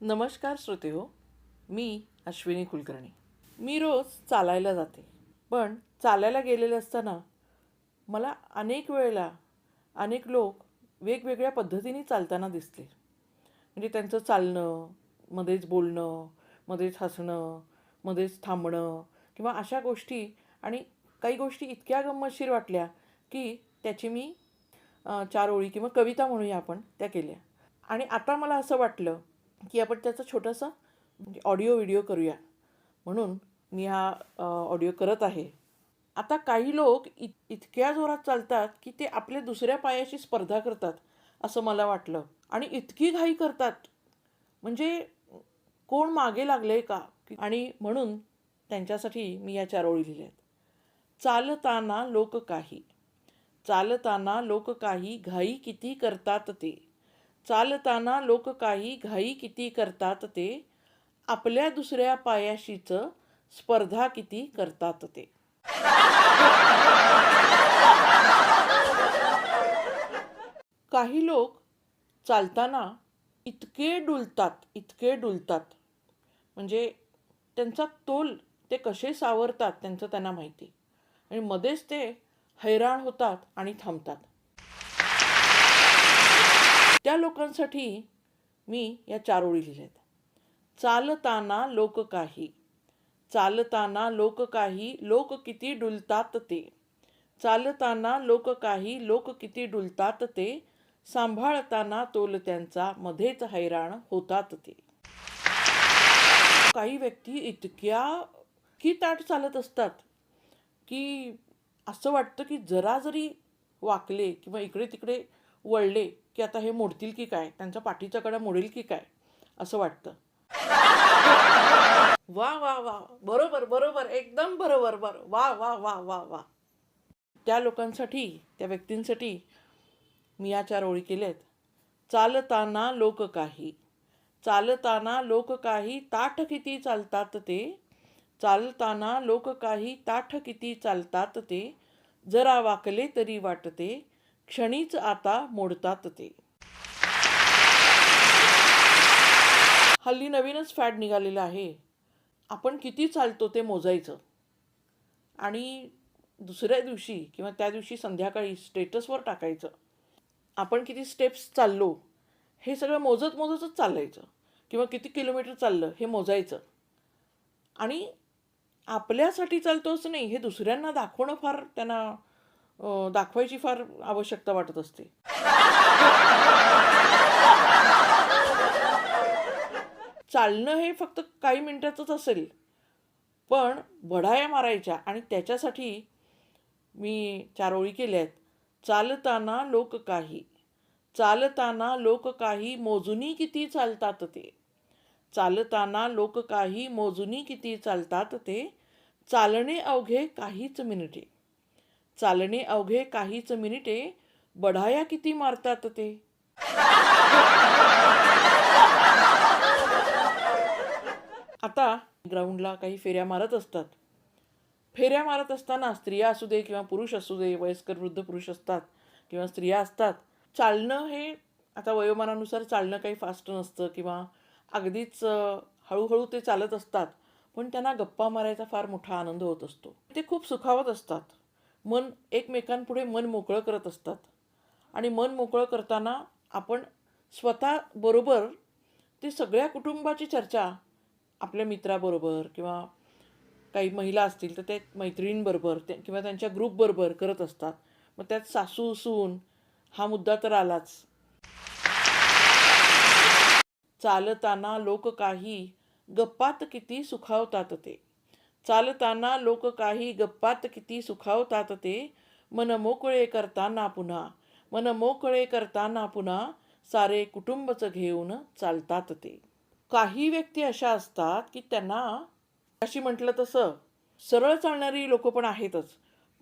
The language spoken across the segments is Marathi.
नमस्कार श्रोते हो. मी अश्विनी कुलकर्णी. मी रोज चालायला जाते. पण चालायला गेलेले असताना मला अनेक वेळेला अनेक लोक वेगवेगळ्या पद्धतीने चालताना दिसले. म्हणजे त्यांचं चालणं मध्येच बोलणं मध्येच हसणं मध्येच थांबणं किंवा अशा गोष्टी आणि काही गोष्टी इतक्या गंमतशीर वाटल्या की त्याची मी चार ओळी किंवा कविता म्हणूया आपण त्या केल्या. आणि आता मला असं वाटलं की आपण त्याचा छोटासा म्हणजे ऑडिओ व्हिडिओ करूया. म्हणून मी हा ऑडिओ करत आहे. आता काही लोक इत इतक्या जोरात चालतात की ते आपल्या दुसऱ्या पायाशी स्पर्धा करतात असं मला वाटलं. आणि इतकी घाई करतात. म्हणजे कोण मागे लागले का? आणि म्हणून त्यांच्यासाठी मी या चार ओळी लिहिल्या आहेत. चालताना लोक काही. चालताना लोक काही घाई किती करतात ते? चालताना लोक काही घाई किती करतात ते आपल्या दुसऱ्या पायाशीच स्पर्धा किती करतात ते. काही लोक चालताना इतके डुलतात इतके डुलतात. म्हणजे त्यांचा तोल ते कसे सावरतात त्यांचं त्यांना माहिती. आणि मध्येच ते हैराण होतात आणि थांबतात. त्या लोकांसाठी मी या चार ओळी आहेत. चालताना लोक काही. चालताना लोक काही लोक किती डुलतात ते. चालताना लोक काही लोक किती डुलतात ते. सांभाळताना तोल त्यांचा मध्येच हैराण होतात ते. काही व्यक्ती इतक्या की ताट चालत असतात की असं वाटतं की जरा जरी वाकले किंवा इकडे तिकडे वळले की आता हे मोडतील की काय? त्यांचा पाठीचा कडा मोडेल की काय? असं वाटतं. वा वा वा. बरोबर बरोबर. एकदम बरोबर बरं वा वा वा वा वा. त्या लोकांसाठी त्या व्यक्तींसाठी मी या चार ओळी केल्यात. चालताना लोक काही. चालताना लोक काही ताठ किती चालतात ते? चालताना लोक काही ताठ किती चालतात ते? जरा वाकले तरी वाटते. क्षणीच आता मोडतात ते. हल्ली नवीनच फॅड निघालेलं आहे. आपण किती चालतो ते मोजायचं. आणि दुसऱ्या दिवशी किंवा त्या दिवशी संध्याकाळी स्टेटसवर टाकायचं. आपण किती स्टेप्स चाललो हे सगळं मोजत मोजतच चालायचं. किंवा किती किलोमीटर चाललं हे मोजायचं. आणि आपल्यासाठी चालतोच नाही हे दुसऱ्यांना दाखवणं फार त्यांना दाखवायची फार आवश्यकता वाटत असते. चालणं हे फक्त काही मिनिटाचंच असेल पण बढाया मारायच्या आणि त्याच्यासाठी मी चार ओळी केल्या आहेत चालताना लोक काही चालताना लोक काही मोजुनी किती चालतात ते? चालताना लोक काही मोजुनी किती चालतात ते? चालणे अवघे काहीच मिनिटे. चालणे अवघे काहीच मिनिटे बढाया किती मारतात ते. आता ग्राउंडला काही फेऱ्या मारत असतात. फेऱ्या मारत असताना स्त्रिया असू दे किंवा पुरुष असू दे वयस्कर वृद्ध पुरुष असतात किंवा स्त्रिया असतात चालणं हे आता वयोमानानुसार चालणं काही फास्ट नसतं किंवा अगदीच हळूहळू ते चालत असतात पण त्यांना गप्पा मारायचा फार मोठा आनंद होत असतो. ते खूप सुखावत असतात. मन एकमेकांपुढे मन मोकळं करत असतात. आणि मन मोकळं करताना आपण स्वतःबरोबर ते सगळ्या कुटुंबाची चर्चा आपल्या मित्राबरोबर किंवा काही महिला असतील तर ते मैत्रिणींबरोबर ते किंवा त्यांच्या ग्रुपबरोबर करत असतात. मग त्यात सासू सून हा मुद्दा तर आलाच. चालताना लोक काही गप्पात किती सुखावतात ते. चालताना लोक काही गप्पात किती सुखावतात ते? मन मोकळे करताना पुन्हा मन मोकळे करताना पुन्हा सारे कुटुंबच घेऊन चालतात ते. काही व्यक्ती अशा असतात की त्यांना अशी म्हटलं तसं सरळ चालणारी लोक पण आहेतच.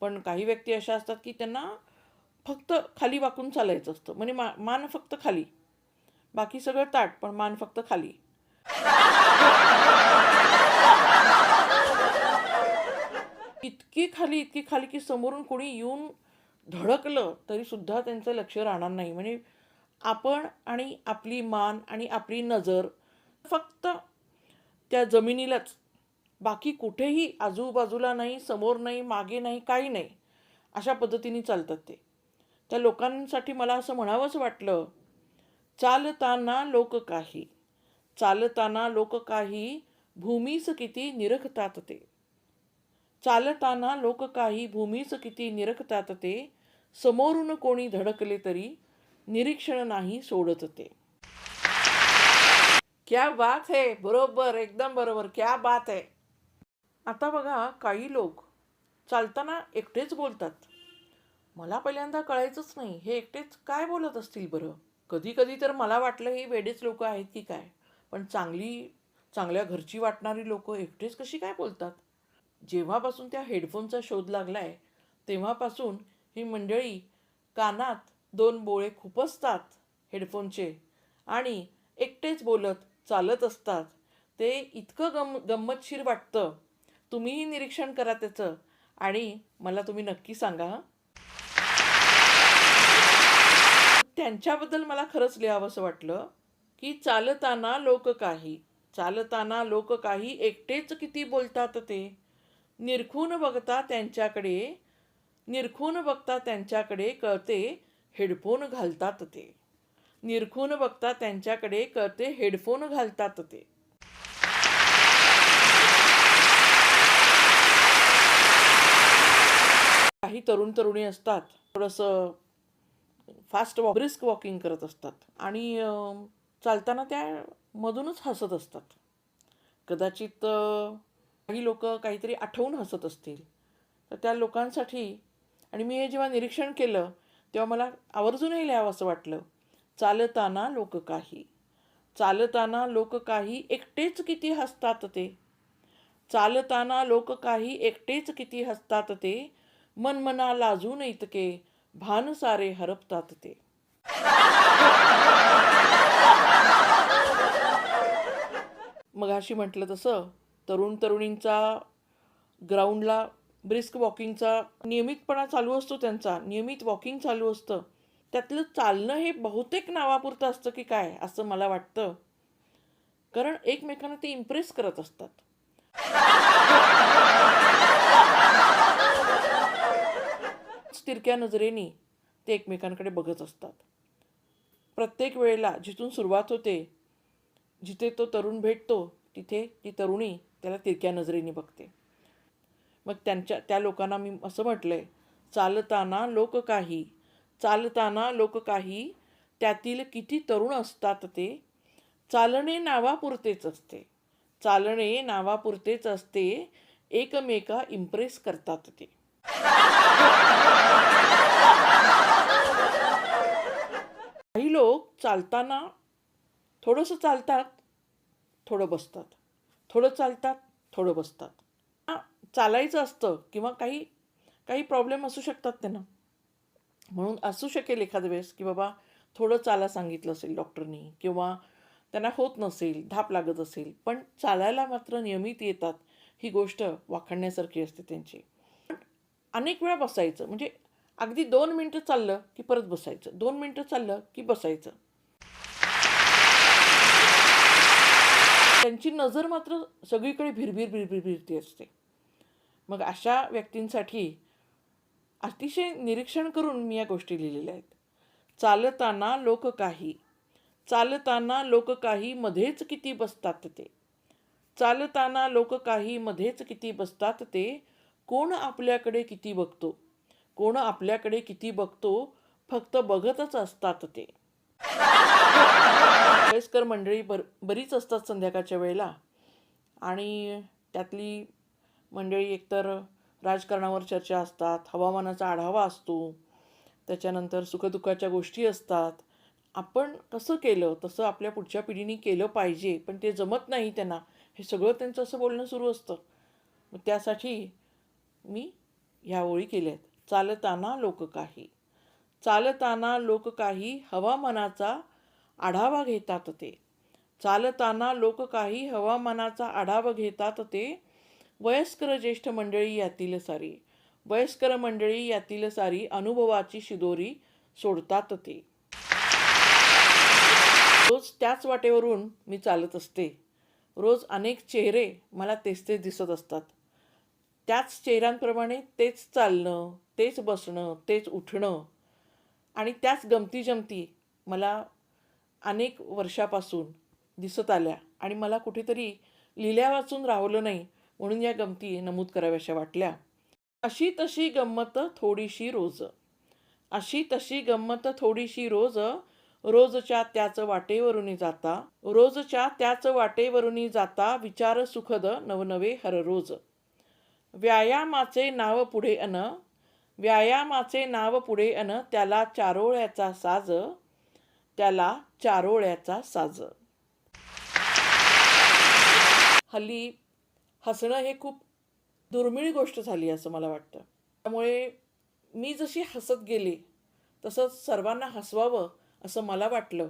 पण काही व्यक्ती अशा असतात की त्यांना फक्त खाली वाकून चालायचं असतं. म्हणजे मा मान फक्त खाली. बाकी सगळं ताट पण मान फक्त खाली. इतकी खाली इतकी खाली की समोरून कोणी येऊन धडकलं तरी सुद्धा त्यांचं लक्ष राहणार नाही. म्हणजे आपण आणि आपली मान आणि आपली नजर फक्त त्या जमिनीलाच. बाकी कुठेही आजूबाजूला नाही समोर नाही मागे नाही काही नाही. अशा पद्धतीने चालतात ते. त्या लोकांसाठी मला असं म्हणावंच वाटलं चालताना लोक काही. चालताना लोक काही. भूमीस किती निरखतात ते. चालताना लोक काही भूमीच किती निरखतात ते समोरून कोणी धडकले तरी निरीक्षण नाही सोडत ते. क्या बात है बरोबर एकदम बरोबर क्या बात है. आता बघा काही लोक चालताना एकटेच बोलतात. मला पहिल्यांदा कळायचंच नाही हे एकटेच काय बोलत असतील बरं? कधी कधी तर मला वाटलं हे वेडेच लोक आहेत की काय पण चांगली चांगल्या घरची वाटणारी लोक एकटेच कशी काय बोलतात? जेव्हापासून त्या हेडफोनचा शोध लागला आहे तेव्हापासून ही मंडळी कानात दोन बोळे खुपसतात हेडफोनचे आणि एकटेच बोलत चालत असतात. ते इतकं गम गंमतशीर वाटतं. तुम्हीही निरीक्षण करा त्याचं आणि मला तुम्ही नक्की सांगा त्यांच्याबद्दल मला खरंच लिहावंसं वाटलं की चालताना लोक काही चालताना लोक काही एकटेच किती बोलतात ते? निरखून बघता त्यांच्याकडे निरखून बघता त्यांच्याकडे कळते हेडफोन घालतात ते. निरखून बघता त्यांच्याकडे कळते हेडफोन घालतात ते. काही तरुण तरुणी असतात थोडंसं फास्ट वॉक ब्रिस्क वॉकिंग करत असतात आणि चालताना त्या मधूनच हसत असतात. कदाचित काही लोक काहीतरी आठवून हसत असतील. तर त्या लोकांसाठी आणि मी हे जेव्हा निरीक्षण केलं तेव्हा मला आवर्जूनही लिहावं असं वाटलं चालताना लोक काही. चालताना लोक काही एकटेच किती हसतात ते? चालताना लोक काही एकटेच किती हसतात ते? मनमना लाजून इतके भान सारे हरपतात ते. मगाशी म्हटलं तसं तरुण तरुणींचा ग्राउंडला ब्रिस्क वॉकिंगचा नियमितपणा चालू असतो त्यांचा नियमित वॉकिंग चालू असतं. त्यातलं चालणं हे बहुतेक नावापुरतं असतं की काय असं मला वाटतं. कारण एकमेकांना ते इम्प्रेस करत असतात. तिरक्या नजरेने ते एकमेकांकडे बघत असतात. प्रत्येक वेळेला जिथून सुरुवात होते जिथे तो तरुण भेटतो तिथे ती तरुणी त्याला तिरक्या नजरेने बघते. मग त्यांच्या त्या लोकांना मी असं म्हटलं आहे चालताना लोक काही चालताना लोक काही त्यातील किती तरुण असतात ते चालणे नावापुरतेच असते. चालणे नावापुरतेच असते एकमेका इम्प्रेस करतात ते. काही लोक चालताना थोडंसं चालतात थोडं बसतात. थोडं चालतात थोडं बसतात. हां चालायचं असतं किंवा काही काही प्रॉब्लेम असू शकतात त्यांना. म्हणून असू शकेल एखाद्या वेळेस की बाबा थोडं चाला सांगितलं असेल डॉक्टरनी किंवा त्यांना होत नसेल धाप लागत असेल पण चालायला मात्र नियमित येतात ही गोष्ट वाखाणण्यासारखी असते त्यांची. पण अनेक वेळा बसायचं म्हणजे अगदी दोन मिनटं चाललं की परत बसायचं दोन मिनटं चाललं की बसायचं. त्यांची नजर मात्र सगळीकडे भिरभिर भिरभिर भिरती असते. मग अशा व्यक्तींसाठी अतिशय निरीक्षण करून मी या गोष्टी लिहिलेल्या आहेत. चालताना लोक काही. चालताना लोक काही मध्येच किती बसतात ते? चालताना लोक काही मध्येच किती बसतात ते? कोण आपल्याकडे किती बघतो? कोण आपल्याकडे किती बघतो? फक्त बघतच असतात ते. वयस्कर मंडळी बर बरीच असतात संध्याकाळच्या वेळेला. आणि त्यातली मंडळी एकतर राजकारणावर चर्चा असतात हवामानाचा आढावा असतो त्याच्यानंतर सुखदुःखाच्या गोष्टी असतात. आपण कसं केलं तसं आपल्या पुढच्या पिढीने केलं पाहिजे पण ते जमत नाही त्यांना. हे सगळं त्यांचं असं बोलणं सुरू असतं. मग त्यासाठी मी ह्या ओळी केल्या आहेत चालताना लोक काही. चालताना लोक काही हवामानाचा आढावा घेतात ते. चालताना लोक काही हवामानाचा आढावा घेतात ते. वयस्कर ज्येष्ठ मंडळी यातील सारी. वयस्कर मंडळी यातील सारी अनुभवाची शिदोरी सोडतात ते. रोज त्याच वाटेवरून मी चालत असते. रोज अनेक चेहरे मला तेच तेच दिसत असतात. त्याच चेहऱ्यांप्रमाणे तेच चालणं तेच बसणं तेच उठणं आणि त्याच गमती जमती मला अनेक वर्षापासून दिसत आल्या आणि मला कुठेतरी लिहिल्या वाचून राहवलं नाही म्हणून या गमती नमूद कराव्याशा वाटल्या. अशी तशी गंमत थोडीशी रोज. अशी तशी गंमत थोडीशी रोज रोजच्या त्याच वाटेवरून जाता रोजच्या त्याच वाटेवरून जाता विचार सुखद नवनवे हर रोज. व्यायामाचे नाव पुढे अन व्यायामाचे नाव पुढे अन त्याला चारोळ्याचा साज त्याला चारोळ्याचा साज. हल्ली हसणं हे खूप दुर्मिळ गोष्ट झाली असं मला वाटतं. त्यामुळे मी जशी हसत गेले तसंच सर्वांना हसवावं असं मला वाटलं.